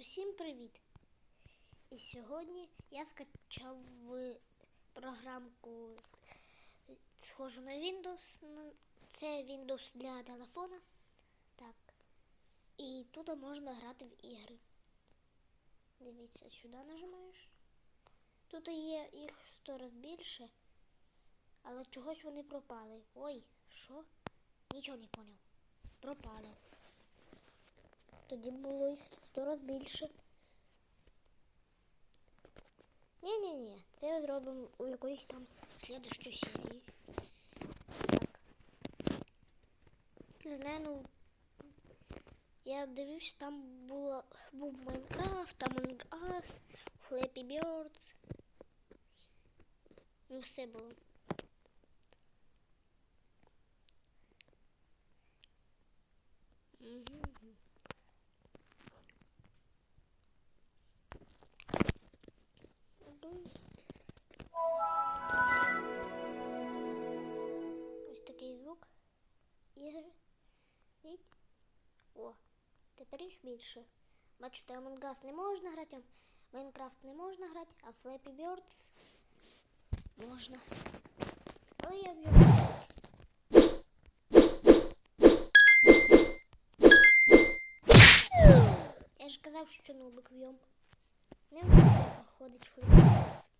Всім привіт! І сьогодні я скачав програмку схожу на Windows. Це Windows для телефона. Так. І тут можна грати в ігри. Дивіться, сюди нажимаєш. Тут є їх сто раз більше, але чогось вони пропали. Ой, що? Нічого не поняв. Пропали. Тоді було їх сто раз більше. Ні-ні-ні, це зробимо у якоїсь там слідущій серії. Так. Не знаю, ну. Я дивився, там було, був Майнкрафт, Among Us, Flappy Birds. Ну, все було. Їх більше. Бачите, Among Us не можна грати, Minecraft не можна грати, а Flappy Birds можна. Але я б'ю. Я ж казав, що нубик б'єм. Не вмію проходить Flappy Birds.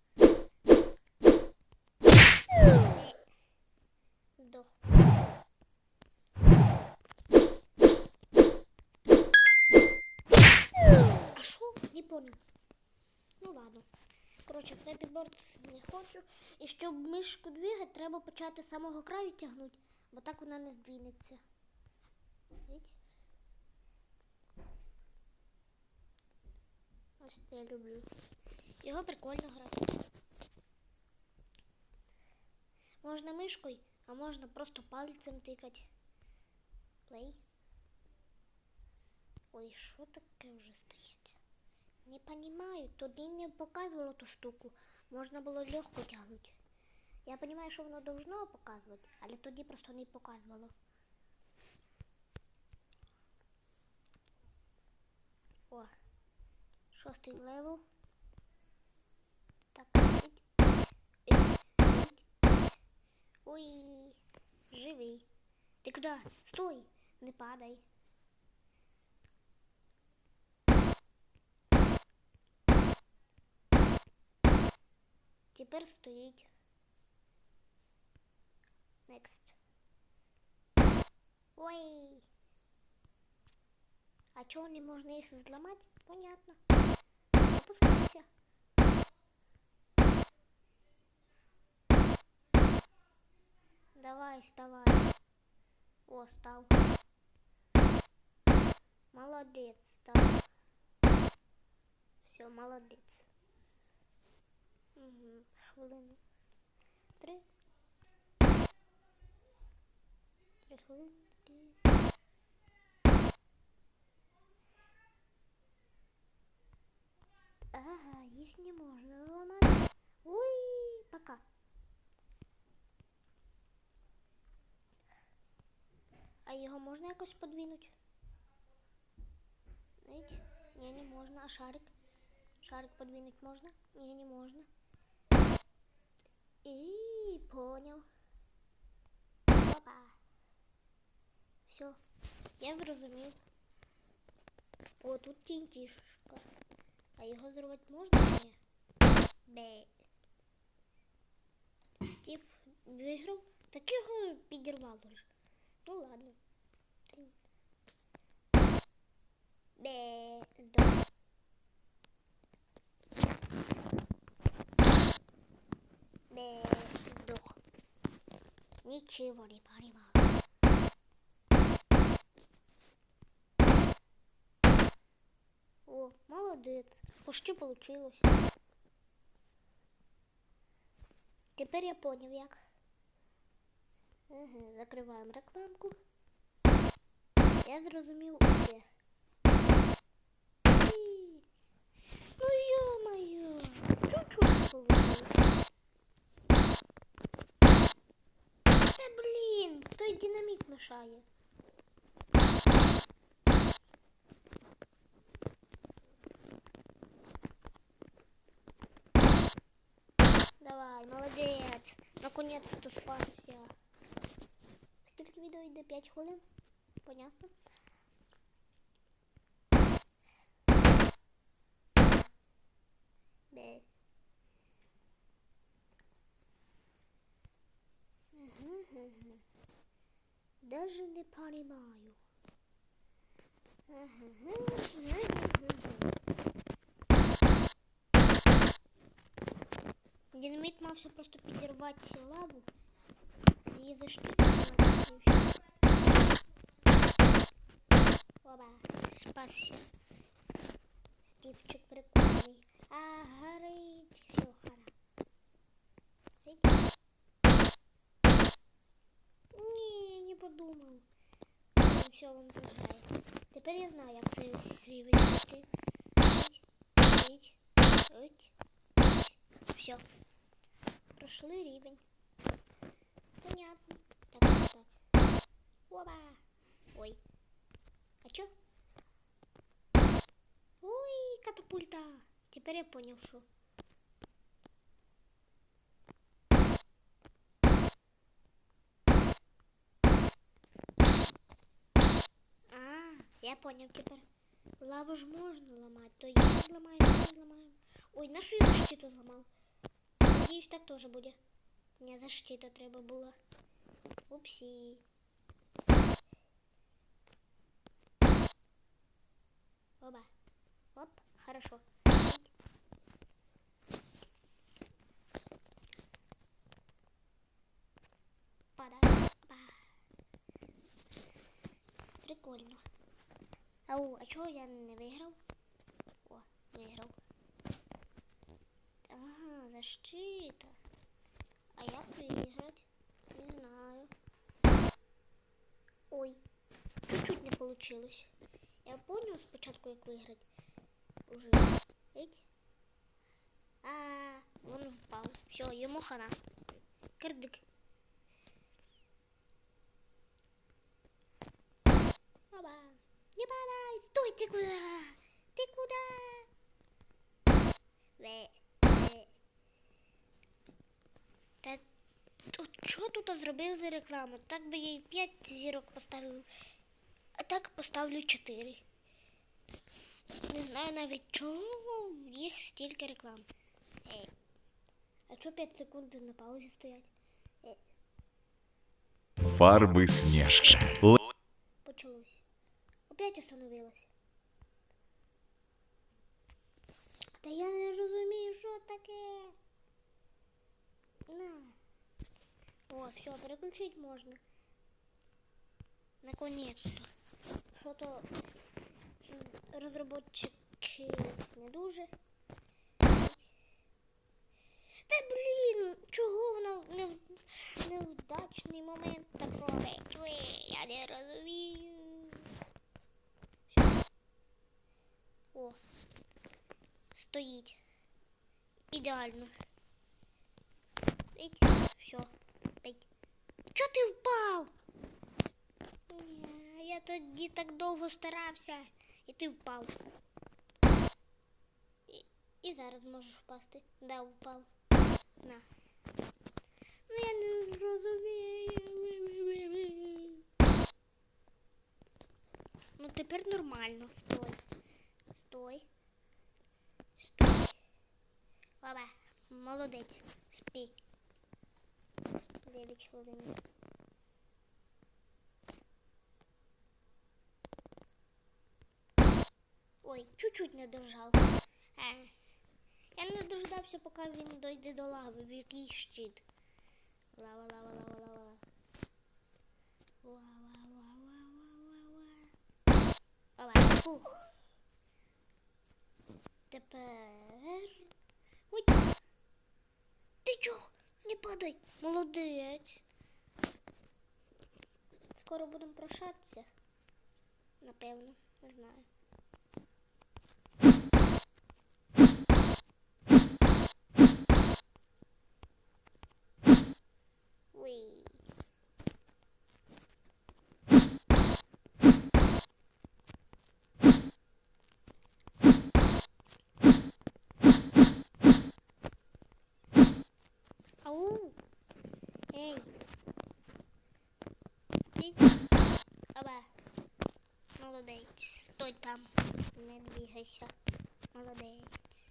Здох. А Ну ладно. Коротше, Flappy Birds не хочу. І щоб мишку двигати, треба почати з самого краю тягнути, бо так вона не здвинеться. Видите? Ось це я люблю. Його прикольно грати. Можна мишкою, а можна просто пальцем тикати. Плей. Ой, що таке вже? Не понимаю, тоді не показувало ту штуку. Можна було легко тягнути. Я розумію, що воно должно показувати, але тоді просто не показувало. О, шостий левел. Так. Ой, живий. Ти куди? Стой, не падай. Тепер стоїть. Next. Ой. А чого не можна їх зламати? Понятно. Опускайся. Давай, вставай. О, став. Молодець, став. Все, молодець. Угу. Три. Три хвилинки. Ага, їх не можна ламати. Ой, пока. А його можна якось подвинути? Ні, не можна. А шарик? Шарик подвинуть можно? Не, не можно. И понял. Опа. Все. Я зрозумів. О, тут тінтішка. А його зробити можна? Ні. Бе. Стів виграв. Так його підірвало ж. Ну ладно. Бе. Здорово. Бе, сдох. Ничего не понимаю. О, молодец. Почти получилось. Теперь я понял, як. Угу, закриваємо рекламку. Я зрозумів усе. Ну ё-моё, чуть-чуть получилось. той динаміт мешає. Давай, молодець. Наконець-то спасся. Скільки відео йде? 5 хвилин? Понятно. Даже не понимаю. Динамит мався просто підірвати лаву і заштукати. Оба, спасся. Стівчик прикольний. А, горить. Тепер я знаю, як цей рівень. Рить, рить, рить, Все. Прошли рівень. Понятно. Так, так, так. Опа. Ой. А чё? Ой, катапульта. Теперь я понял, что. Я понял теперь. Лаву ж можно ломать. То я взломаю, то взломаю. Ой, нашу я защиту зламав. Надіюсь, так тоже буде. Не защита треба була. Упсі. Оба. Оп, хорошо. Ау, а чого я не виграв? О, виграв. Ага, защита. А як виграти? Не знаю. Ой, чуть-чуть не получилось. Я понял спочатку, як виграти. Уже. Еть. А, вон впав. Все, йому хана. Кирдик. Оба. Не падай! Стой, ты куда? Ты куда? Ве. Ве. Та тут що тут зробив за рекламу? Так би я й 5 зірок поставив. А так поставлю 4. Не знаю навіть чому в їх стільки реклам. Ей. А чого 5 секунд на паузі стоять? Ей. Фарби Снежка. Л- Почалось. Опять остановилось. Та я не розумію, що таке. На. О, все, переключить можна. Наконец-то. Що-то м, розробники не дуже. Та блін, чого вона не, невдачний момент так робить? Я не розумію. О, стоїть. Ідеально. Пить. Все. Пить. Чо ти впав? Я тоді так довго старався, і ти впав. І, і зараз можеш впасти. Да, впав. На. Ну я не розумію. Ну тепер нормально. Стой. Стой. Стой. Баба, молодець. Спи. 9 хвилин. Ой, чуть-чуть не дожав. Е. Я не дождався, поки він дойде до лави, в який щит. Лава, лава, лава, лава. Ла, ла, ла, ла, ла, ла, ла. Давай, фух. Тепер. Ой. Ти чого? Не падай. Молодець. Скоро будемо прощатися. Напевно, не знаю. Двигайся. Молодець.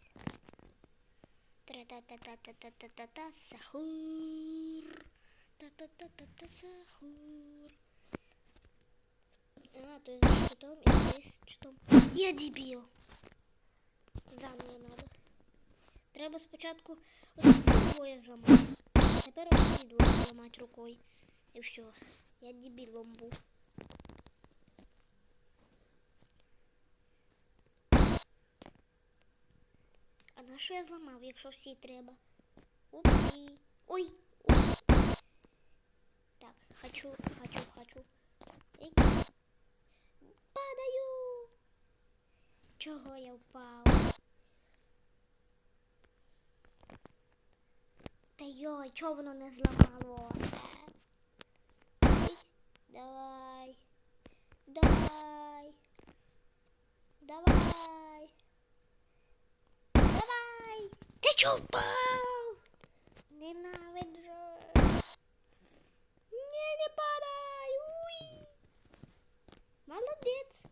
Тра-та-та-та-та-та-та-та, сахур. Та-та-та-та-та, сахур. А, то есть с читом и здесь с читом. Я дебіл. Заново надо. Треба спочатку ось двоє зламати. Тепер ось двоє зламати рукою. І все. Я дебілом був. Що я зламав, якщо всі треба? Упсі. Ой. Ой. Так, хочу, хочу, хочу. Ей. Падаю. Чого я впав? Та йой, чого воно не зламало? Ей, Давай. Давай. Давай. Давай. Ти чого впав? Ненавиджу. Ні, не падай. Уй. Молодець.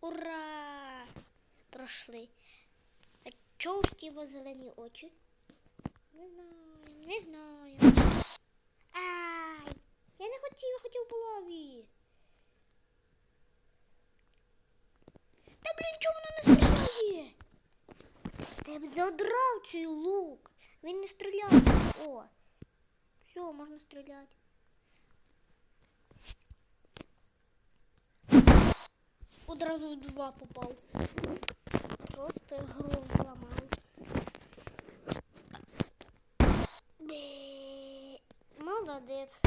Ура! Пройшли. А чого у Стіва зелені очі? Не знаю, не знаю. Ай! Я не хотів, я хотів по лаві. Та блін, чому воно не стріляє? Б задрав цей лук. Він не стріляє. О. Все, можна стріляти. Одразу в два попав. Просто гру зламав. Молодець.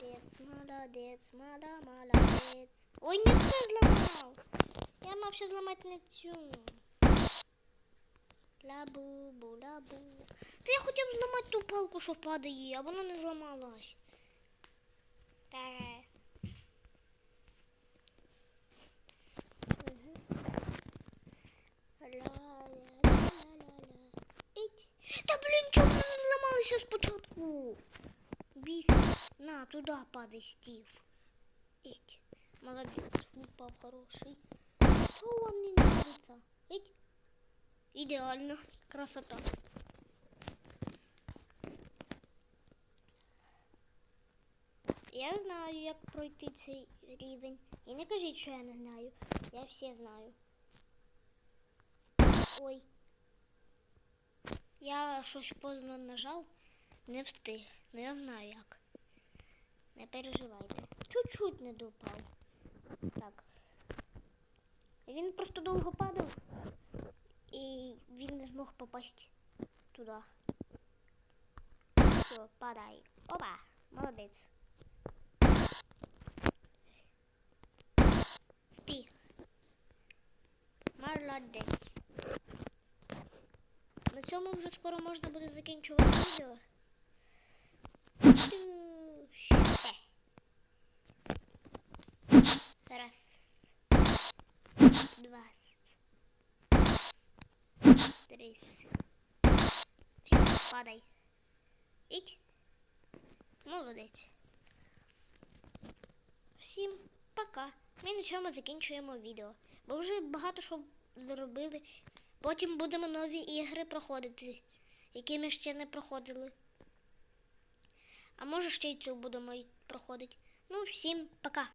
Молодець, молодець, мала, молодець. Ой, не це зламав. Я мав ще зламати не цю. Лабу-бу, лабу. Та я хотів зламати ту палку, що падає, а вона не. Ла-ла-ла-ла-ла-ла. Іть. Та блін, чому вона не зламалася спочатку? Біс. На, туди падай, Стів. Іть. Молодець, упав хороший. Що вам не нравится? Іть. Ідеально. Красота. Я знаю, як пройти цей рівень. І не кажіть, що я не знаю. Я все знаю. Ой. Я щось поздно нажав, не встиг. Ну я знаю як. Не переживайте. Чуть-чуть не допав. Так. Він просто довго падав і він не змог попасти туди. Все, падай. Опа, молодець. Спи. Молодець. На цьому вже скоро можна буде закінчувати відео. Ту, ще. Раз. Два. Три. Все, падай. Іть. Молодець. Всім пока. Ми на цьому закінчуємо відео. Бо вже багато що зробили. Потім будемо нові ігри проходити, які ми ще не проходили. А може ще й цю будемо проходити. Ну, всім пока.